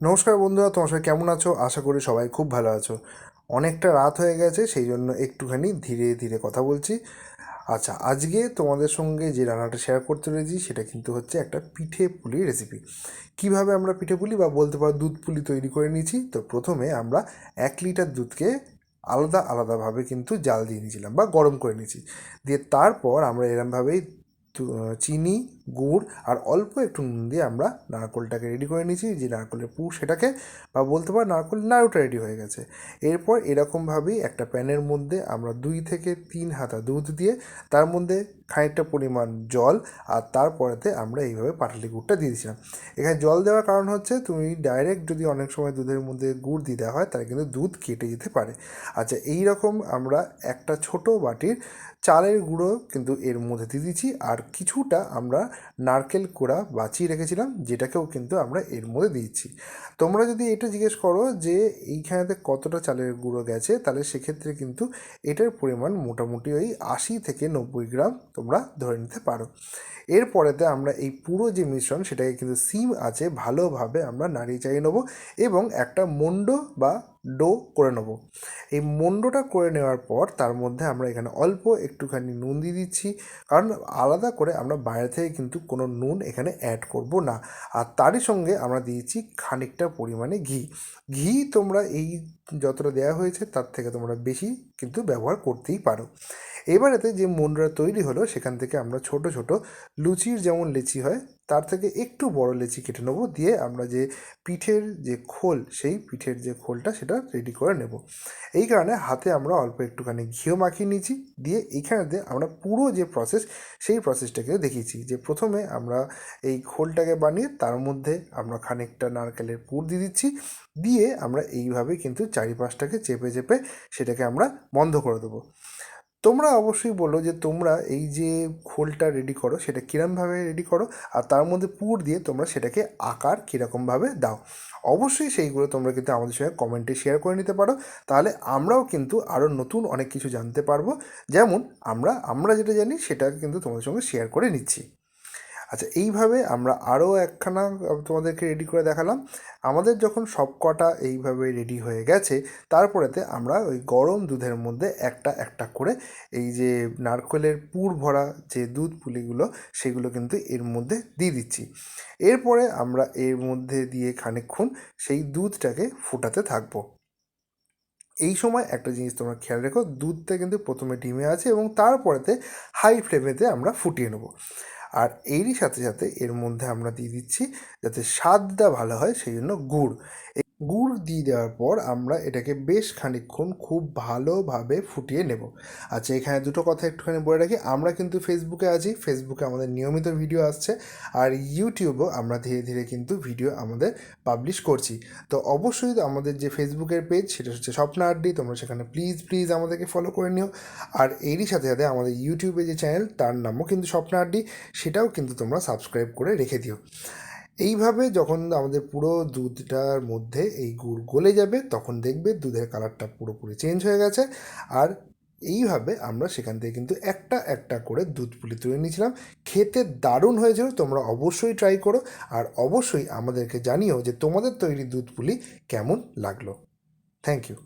নমস্কার বন্ধুরা, তোমার সবাই কেমন আছো? আশা করি সবাই খুব ভালো আছো। অনেকটা রাত হয়ে গেছে সেই জন্য একটুখানি ধীরে ধীরে কথা বলছি। আচ্ছা আজকে তোমাদের সঙ্গে যে রান্নাটা শেয়ার করতে রয়েছি সেটা কিন্তু হচ্ছে একটা পিঠে পুলি রেসিপি কীভাবে আমরা পিঠে পুলি বা বলতে পারো দুধ পুলি তৈরি করে নিয়েছি, তো প্রথমে আমরা এক লিটার দুধকে আলাদা আলাদাভাবে কিন্তু জাল দিয়ে নিয়েছিলাম বা গরম করে নিয়েছি। দিয়ে তারপর আমরা এরমভাবেই চিনি, গুড় আর অল্প একটু নুন দিয়ে আমরা নারকোলটাকে রেডি করে নিয়েছি। যে নারকোলের পুর সেটাকে, বা বলতে পারো নারকোল নাড়ুটা রেডি হয়ে গেছে। এরপর এরকমভাবেই একটা প্যানের মধ্যে আমরা দুই থেকে তিন হাতা দুধ দিয়ে, তার মধ্যে খানিকটা পরিমাণ জল আর তারপরেতে আমরা এইভাবে পাটালি গুড়টা দিয়ে দিয়েছিলাম। এখানে জল দেওয়ার কারণ হচ্ছে, তুমি ডাইরেক্ট যদি অনেক সময় দুধের মধ্যে গুড় দিয়ে দেওয়া হয়, তাহলে কিন্তু দুধ কেটে যেতে পারে। আচ্ছা এই রকম আমরা একটা ছোট বাটির চালের গুঁড়ো কিন্তু এর মধ্যে দিয়ে দিচ্ছি আর কিছুটা আমরা নারকেল কোড়া বাঁচিয়ে রেখেছিলাম, যেটাকেও কিন্তু আমরা এর মধ্যে দিচ্ছি তোমরা যদি এটা জিজ্ঞেস করো যে এইখানেতে কতটা চালের গুঁড়ো গেছে, তাহলে সেক্ষেত্রে কিন্তু এটার পরিমাণ মোটামুটি ওই আশি থেকে নব্বই গ্রাম তোমরা ধরে নিতে পারো। এরপরেতে আমরা এই পুরো যে মিশ্রণ, সেটাকে কিন্তু সিম আছে, ভালোভাবে আমরা নাড়িয়ে চাড়িয়ে নেব, এবং একটা মন্ড বা ডো করে নেব। এই মন্ডটা করে নেওয়ার পর তার মধ্যে আমরা এখানে অল্প একটুখানি নুন দিয়ে দিচ্ছি। কারণ আলাদা করে আমরা বাইরে থেকে কিন্তু কোনো নুন এখানে অ্যাড করব না। আর তারই সঙ্গে আমরা দিয়েছি খানিকটা পরিমাণে ঘি। ঘি তোমরা এই যতটা দেওয়া হয়েছে তার থেকে তোমরা বেশি কিন্তু ব্যবহার করতেই পারো। এবারেতে যে মন্ডটা তৈরি হলো সেখান থেকে আমরা ছোট ছোট লুচির যেমন লেচি হয় তার থেকে একটু বড় লেচি কেটে নেব, দিয়ে আমরা যে পিঠের যে খোল, সেই পিঠের যে খোলটা সেটা রেডি করে নেব। এই কারণে হাতে আমরা অল্প একটুখানি ঘিও মাখিয়ে নিয়েছি, দিয়ে এইখানেতে আমরা পুরো যে প্রসেস সেই প্রসেসটাকে দেখিয়েছি। যে প্রথমে আমরা এই খোলটাকে বানিয়ে তার মধ্যে আমরা খানিকটা নারকেলের পুর দিয়ে দিচ্ছি, দিয়ে আমরা এইভাবে কিন্তু চারিপাশটাকে চেপে চেপে সেটাকে আমরা বন্ধ করে দেবো। তোমরা অবশ্যই বলো যে তোমরা এই যে খোলটা রেডি করো, সেটা কীরমভাবে রেডি করো আর তার মধ্যে পুর দিয়ে তোমরা সেটাকে আকার কীরকমভাবে দাও। অবশ্যই সেইগুলো তোমরা কিন্তু আমাদের সঙ্গে কমেন্টে শেয়ার করে নিতে পারো। তাহলে আমরাও কিন্তু আরও নতুন অনেক কিছু জানতে পারব। যেমন আমরা আমরা যেটা জানি সেটা কিন্তু তোমাদের সঙ্গে শেয়ার করে নিচ্ছি। আচ্ছা এইভাবে আমরা আরও একখানা তোমাদেরকে রেডি করে দেখালাম। আমাদের যখন সব কটা এইভাবে রেডি হয়ে গেছে, তারপরেতে আমরা ওই গরম দুধের মধ্যে একটা একটা করে এই যে নারকেলের পুর ভরা যে দুধ পুলিগুলো, সেগুলো কিন্তু এর মধ্যে দিয়ে দিচ্ছি। এরপরে আমরা এর মধ্যে দিয়ে খানিকক্ষণ সেই দুধটাকে ফুটাতে থাকব। এই সময় একটা জিনিস তোমরা খেয়াল রেখো, দুধটা কিন্তু প্রথমে ডিমে আছে এবং তারপরেতে হাই ফ্লেমেতে আমরা ফুটিয়ে নেব। আর এরই সাথে সাথে এর মধ্যে আমরা দিয়ে দিচ্ছি যাতে স্বাদটা ভালো হয়, সেই জন্য গুড়। গুড় দিয়ে দেওয়ার পর আমরা এটাকে বেশ খানিকক্ষণ খুব ভালোভাবে ফুটিয়ে নেব। আচ্ছা এখানে দুটো কথা একটুখানি বলে রাখি। আমরা কিন্তু ফেসবুকে আছি ফেসবুকে আমাদের নিয়মিত ভিডিও আসছে, আর ইউটিউবেও আমরা ধীরে ধীরে কিন্তু ভিডিও আমাদের পাবলিশ করছি। তো অবশ্যই আমাদের যে ফেসবুকের পেজ সেটা হচ্ছে স্বপ্ন আড্ডি, তোমরা সেখানে প্লিজ প্লিজ আমাদেরকে ফলো করে নিও। আর এরই সাথে সাথে আমাদের ইউটিউবে যে চ্যানেল তার নামও কিন্তু স্বপ্ন আড্ডি, সেটাও কিন্তু তোমরা সাবস্ক্রাইব করে রেখে দিও। এইভাবে যখন আমাদের পুরো দুধটার মধ্যে এই গুড় গলে যাবে, তখন দেখবে দুধের কালারটা পুরোপুরি চেঞ্জ হয়ে গেছে। আর এইভাবে আমরা সেখান থেকে কিন্তু একটা একটা করে দুধ পুলি তুলে নিয়েছিলাম। খেতে দারুণ হয়েছিল, তোমরা অবশ্যই ট্রাই করো। আর অবশ্যই আমাদেরকে জানিও যে তোমাদের তৈরি দুধ পুলি কেমন লাগল। Thank you